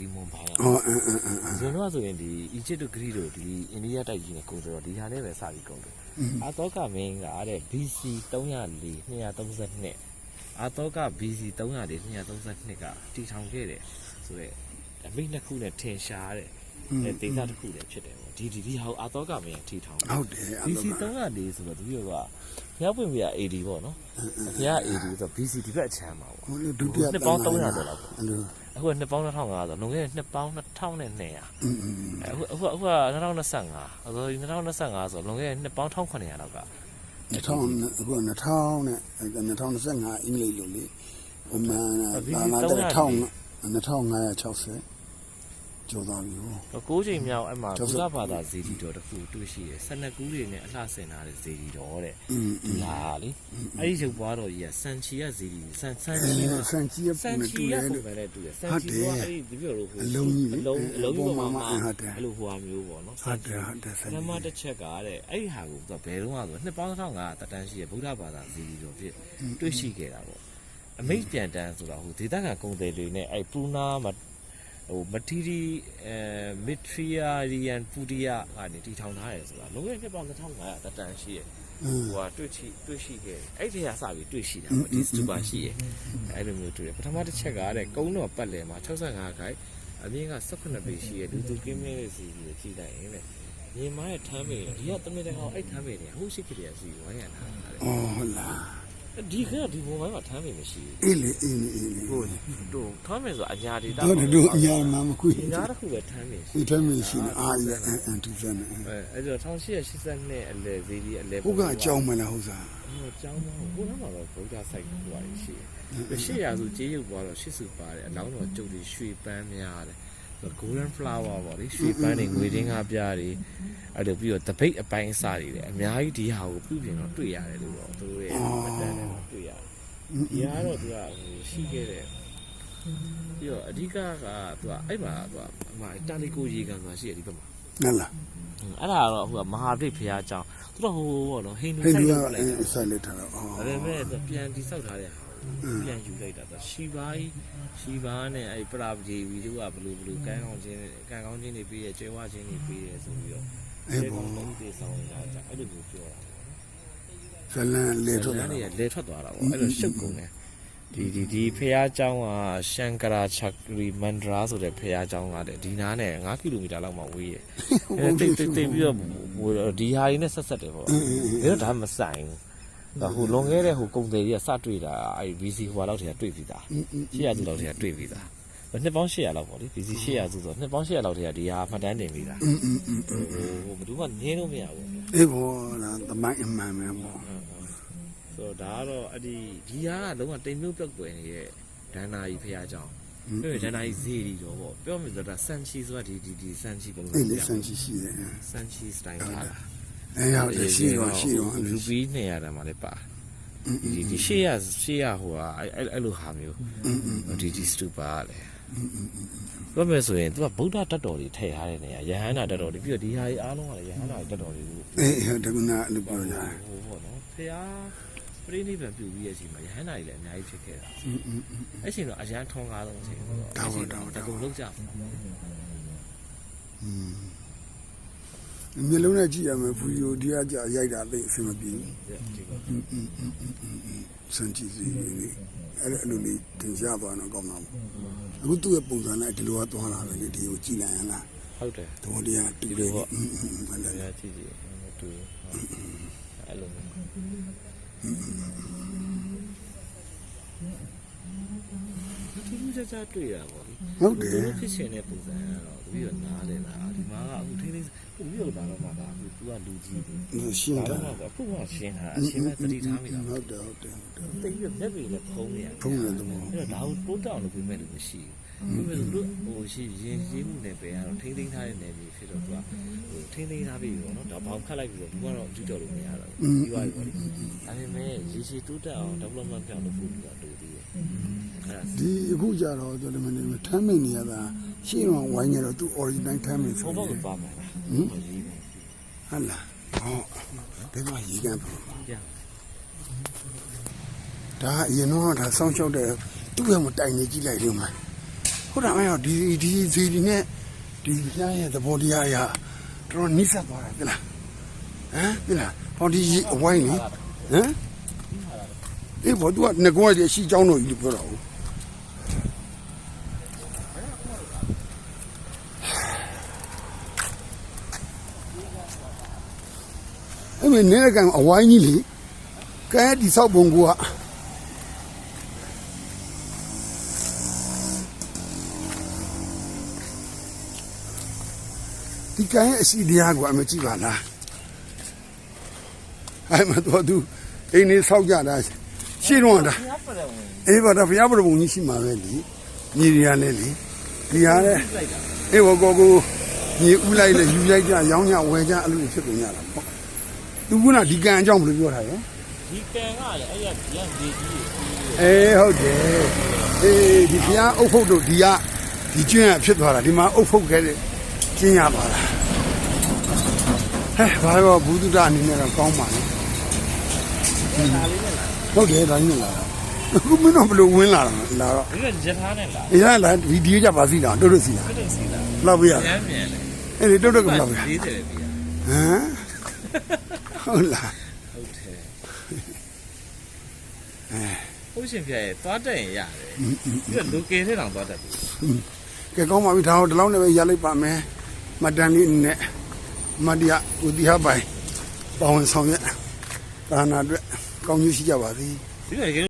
ဒီမွန်ဘိုင်းကဟောအင်းအင်းအင်းအင်းဇွန်တော့ဆိုရင်ဒီအီဂျစ်တို့ဂရီတို့ဒီအိန္ဒိယတိုက်ကြီးနဲ့ကုန်ဆိုတော့ဒီဟာနဲ့ပဲစပြီးကုန်တယ်အာသောကမင်းကတဲ့ BC 304 232အာသောက BC 304 232ကတည်ထောင်ခဲ့တယ်ဆိုတော့အမိနှစ်ခုနဲ့ထင်ရှားတဲ့ အဲဒေတာတစ်ခုလည်းဖြစ်တယ်ပေါ့ဒီဒီဒီဟာကိုအာသောကမင်းထီထောင်ဟုတ်တယ်အာသောက BC 304ဆိုတော့ဒီလိုကဘုရားပွင့်ဘုရား AD ပေါ့နော်ဘုရား AD ဆိုတော့ BC ဒီဘက်အချမ်းပါပေါ့ဒုတိယနှစ်ပေါင်း300ကျော်လောက်အခုကနှစ်ပေါင်း2500ဆိုလွန်ခဲ့တဲ့နှစ်ပေါင်း2200အခုအခုအခုက2025အခု2025ဆိုလွန်ခဲ့တဲ့နှစ်ပေါင်း1900လောက်က2000အခု2000နဲ့2025အင်္ဂလိပ်လိုလေအမှန်က2000 2560 ကျော်သွားပြီဟော9ချိန်မြောက်အဲ့မှာကျောဘုက်စုရားဘာသာဇေဒီတော်တစ်ခုတွေ့ရှိတယ်12ကူးတွေနဲ့အလှဆင်ထားတဲ့ဇေဒီတော်တဲ့อืมဒီဟာလေအဲ့ဒီရုပ်ပွားတော်ကြီးကစန်ချီကဇေဒီစန်စန်ချီကဆန်ကြီးရစန်ပုံနဲ့ချီတူရတယ်ပုံလို့ပဲနဲ့တူတယ်စန်ဟုတ်ချီတယ်ကအဲ့ဒီဒီပြောလို့ဟိုအလုံးကြီးလေအလုံးအလုံးကြီးအပေါ်ပေါ်မှာမှာဟုတ်တယ်အဲ့လိုဟိုဟာမျိုးပေါ့နော်ဟုတ်တယ်ဟုတ်တယ်ဆန်ပထကြီးမတစ်ချက်ကတဲ့အဲ့ဒီဟာကိုသူကဘယ်တော့မှဆိုနှစ်ပေါင်း1500တက်တန်းရှိရဲ့ဗုဒ္ဓဘာသာဇီဒီတော်ဖြစ်တွေ့ရှိခဲ့တာပေါ့အမိတ်ပြန်တန်းဆိုတာဟိုဒေသခံကုံတယ်တွေနဲ့အဲ့ပူနာမ ဟိုမတီရီအဲမီထရီယာရီယန်ပူဒီယာကနေတည်ထောင်ထားတယ်ဆိုတာလုံးဝနှစ်ပေါင်း1500တက်တန်းရှိရဲ့ဟိုဟာတွေ့ရှိတွေ့ရှိခဲ့အဲ့ဒီဟာစပြီးတွေ့ရှိတာပေါ့ဒီစတူပါရှိရဲ့အဲ့လိုမျိုးတွေ့တယ်ပထမတစ်ချက်ကတဲ့ကုန်းတော်ပတ်လည်မှာ65ခိုင်အမြင့်က18ပေရှိရဲ့လူသူကင်းမင်းရဲ့စီကြီးကိုကြည့်လိုက်ရင်လေညီမရဲ့ထမ်းမေဒီကတမင်တကောင်အဲ့ထမ်းမေတွေဟိုရှိခရီးစီဝိုင်းရတာတဲ့အော်ဟုတ်လား ဒီကဒီဘုံပိုင်းမှာထမ်းမေမရှိအေးလေအေးလေအေးလေဘူးဟိုတို့ထမ်းမေဆိုအညာဒေတာဟုတ်တယ်တို့အများမှမခွေဒီနားတစ်ခုပဲထမ်းမေရှိဒီထဲမှာရှိနေအာရအန်အန်တူစမ်းနေအဲအဲ့တော့1882အလဲဇီဒီအလဲဟုတ်ကအကြောင်းမလားဟုတ်စားဟိုကျောင်းမဟုတ်ဘုရားမှာတော့ဗုဒ္ဓဆိုင်ဟိုပါရှိတယ်ရှေ့ရဆိုကြေးရုပ်သွားတော့ရှစ်စုပါတယ်အလောင်းတော်ကျုပ်တွေရွှေပန်းများတယ် golden flower ပေါ့လေရွှေပန်းတွေငွေချင်းကပြားတွေအဲ့လိုပြီးတော့တပိတ်အပိုင်းအစတွေလည်းအများကြီးဒီဟာကိုပြုပြင်တော့တွေ့ရတယ်လို့တော့သူတို့ရဲ့မတန်တယ်တွေ့ရတယ်။ဒီဟာတော့သူကဟိုရှိခဲ့တဲ့ပြီးတော့အဓိကကသူကအဲ့မှာသူကအမှတာလီကိုရေကန်ဆိုတာရှိတယ်ဒီဘက်မှာ။ဟုတ်လား။အဲ့ဒါကတော့ဟိုကမဟာပြိဖရားအကြောင်းသူတော့ဟိုဘောနော်ဟိန္ဒူဆိုင်လေးထားတာ။ဒါပေမဲ့ပြန်တိဆောက်ထားတဲ့ဟာ ပြန်ယူလိုက်တာသူရှီဘာကြီးရှီဘာနဲ့အဲ့ပရာပဂျီဗီတို့ကဘလူးဘလူးကန်းကောင်းချင်းကန်းကောင်းချင်းတွေပြီးရကျွဲဝချင်းတွေပြီးရဆိုပြီးတော့ အေး အဲ့ ဘော ကောင်လုံးပြေဆောင်နေတာကြအဲ့လိုမျိုးပြောတာ ဇလန်လေထုတ် လ တာ မ်းတွေကလဲထွက်သွားတာပေါ့အဲ့လိုရှုပ်ကုန်တယ်ဒီဒီဒီဖះเจ้าကရှန်ကရာချက်ရီမန္ဒရာဆိုတဲ့ဖះเจ้าကတဲ့ဒီနားနဲ့9ကီလိုမီတာလောက်မှဝေးရအဲ့တိတ်တိတ်တိတ်ပြီးတော့ဟိုဒီဟာကြီးနဲ့ဆက်ဆက်တယ်ပေါ့ဒါတော့ဒါမဆိုင်ဘူးဒါ ဟိုလွန်ခဲ့တဲ့ဟိုကုန်တယ်ကြီးကစတွေ့တာအဲဒီ VC ဟိုလောက်တည်းကတွေ့ပြီးသား800စုလောက်တည်းကတွေ့ပြီးသားနှစ်ပေါင်း800လောက်ပေါ့လေ VC 800စုဆိုနှစ်ပေါင်း800လောက်တည်းကဒီဟာမှတ်တမ်းတင်ပြီးသားဟိုဘယ်သူမှငင်းလို့မရဘူးအေးဘောဒါတမိုင်းအမှန်ပဲပေါ့ဆိုတော့ဒါကတော့အဲ့ဒီဒီဟာကလုံးဝတိမ်မြုပ်ပြက်ပွယ်နေတဲ့ဒန္နာကြီးဖရာကြောင့်ပြောရင်ဒန္နာကြီးဈေးကြီးတော့ပေါ့ပြောမယ်ဆိုတာဆန်ချီဆိုတာဒီဒီဒီဆန်ချီပုံစံလေဆန်ချီရှိတယ်ဆန်ချီစတိုင်ပါလား အဲရောက်တယ်ရှိတော့ရှိတော့လူပီးနေရတာမှလည်းပါဒီဒီရှေ့ရရှေ့ရဟိုဟာအဲ့အဲ့အဲ့လိုဟာမျိုးဒီဒီစတူပါလေပြောမယ်ဆိုရင်သူကဗုဒ္ဓတတ်တော်တွေထည့်ထားတဲ့နေရာယဟန္တာတတ်တော်တွေပြီးတော့ဒီဟာကြီးအားလုံးကလည်းယဟန္တာတတ်တော်တွေလို့အေးဟုတ်တယ်ကနာလို့ပြောကြတယ်ဟိုပေါ့နော်ဖះပြိဋိဘံပြုပြီးရဲ့အချိန်မှာယဟန္တာကြီးလည်းအများကြီးဖြစ်ခဲ့တာအဲ့ချိန်တော့အရန်ထုံကားဆုံးအချိန်ဆိုတော့တကုံလုံးကြ မျိုးလုံးနဲ့ကြည့်ရမယ်ဖူရီယိုဒီကကြာရိုက်တာသိအဆင်မပြေဘူးဒီကစန်ကြည့်စီလေးအဲ့အဲ့လိုလေးတင်ရှားသွားတော့ကောင်းမှာပေါ့အခုသူ့ရဲ့ပုံစံနဲ့ဒီလိုကသွားလာတယ်လေဒီကိုကြည့်လိုက်ရလားဟုတ်တယ်သဘောတရားတူတယ်ပေါ့อืมဟုတ်တယ်။ဒါကြည့်ကြည့်တူအဲ့လိုဒီလိုကြကြတွေ့ရပါဘူးဟုတ်တ။ယ်ဒီလိုဖြစ်ရှင်တဲ့ပုံစံကတော့ပြီးတော့နားလေတာဒီမှာကအခုထိန်းသိမ်း ခုပြီးတော့ဒါတော့မှဒါအခု तू ကလူကြီးတယ်ရှင်း။တာဒါတော့အခုမှရှင်းတာအရှင်းမဲ့တတိထားမိတာဟုတ်တယ်ဟုတ်တယ်ဟုတ်တယ်။တိတ်ပြီးမျက်ပေနဲ့ဖုံးနေရတယ်ဖုံးတယ်တော့အဲ့တော့ဒါကိုတိုးတောင်းလို့ပြမဲ့လို့မရှိဘူး ပြမဲ့လို့ဟိုရှိရင်ရှိမှုနဲ့ပဲကတော့ထိမ့်သိမ်းထားတဲ့နယ်မြေဖြစ်တော့သူကဟိုထိမ့်သိမ်းထားပြီပေါ့နော်ဒါဘောင်ခတ်လိုက်ပြီးတော့ဘူးကတော့ကျူးတော်လို့မရတော့ဘူးပြီးသွားပြီပေါ့လေဒါပေမဲ့ရေရှည်တိုးတက်အောင် development ပြောင်းလို့ဖို့လိုတာတူသေးတယ်အဲ့ဒါဒီအခုကြတော့ကျွန်တော်မနေထမ်းမိနေရတာရှင်းအောင်ဝိုင်းနေတော့သူ original ထမ်းမိဆိုဘုံတယ်ဘောက်ကိုပါမှာလားဟမ်ရေးပါဟုတ်လားဟောဒီမှာရေကန်ပါကြာဒါအရင်တော့ဒါစောင်းချောက်တဲ့သူ့ရဲ့မတိုင်နေကြည့်လိုက်လို့မှာ ဟုတ်တယ်မင်းဒီဒီဇီဒီနဲ့ဒီညာရဲ့သဘောတရားအရာတော်တော်နိစ္စသွားတယ်လားဟမ်ဒီလားဟောဒီအဝိုင်းလေဟမ်အေးဘောသူကငကောရဲ့ရှိချောင်းတော်ကြီးလို့ပြောတာဟုတ်အဲ့မင်းနဲ့ကအဝိုင်းကြီးလေကဲဒီဆောက်ပုံက ဒီကံရဲ့အစီတရားကိုအမကြည့်ပါလားအဲ့မှာတော့သူအိမ်နေဆောက်ကြတာရှင်းတော့တာဘုရားပရဝင်အေးပါတော့ဘုရားပရမုံကြီးရှိမှာပဲလေညီရီရနဲ့လေဒီဟာနဲ့လိုက်တာအေးဘောကောကိုညီဥလိုက်လေယူလိုက်ကြရောင်းကြဝယ်ကြအဲ့လိုဖြစ်ကုန်ရတာပေါ့သူကဒီကံအကြောင်းဘယ်လိုပြောတာလဲဒီကံကလည်းအဲ့ရဒီကဒေကြီးကိုအေးဟုတ်တယ်အေးဒီဘုရားအုပ်ဖုတ်တို့ဒီကဒီကျွန်းကဖြစ်သွားတာဒီမှာအုပ်ဖုတ်ခဲ့တဲ့ ကျင်းရပါလားဟဲ့ဘာလို့ဘူးတုဒအနေနဲ့တော့ကောင်းပါလေလာလေးနဲ့လာဟုတ်တယ်ဒါကြီးလာတာအခုမင်းတို့ဘယ်လိုဝင်လာတာလဲလာတော့ဒီကရထားနဲ့လာအေးရလာဗီဒီယိုကြပါစီလားတို့တို့စီလားပြည့်စီလာလောက်ပြရရမ်းမြန်လေအဲ့ဒီတို့တို့ကလောက်ပြဟမ်40ပဲပြရဟုတ်လားဟုတ်တယ်ဟုတ်ရှင်ပြရဲ့သွားတက်ရင်ရတယ်ပြီးတော့လူကယ်ထဲတောင်သွားတက်ပြီကဲကောင်းပါပြီဒါတော့ဒီလောက်နဲ့ပဲရလိုက်ပါမယ် မတန်လေးအနေနဲ့မတ္တရဥတိဟပိုင်ပေါဝင်ဆောင်ရက်ဒါနာအတွက်ကောင်းကျိုးရှိကြပါသည်ဒီက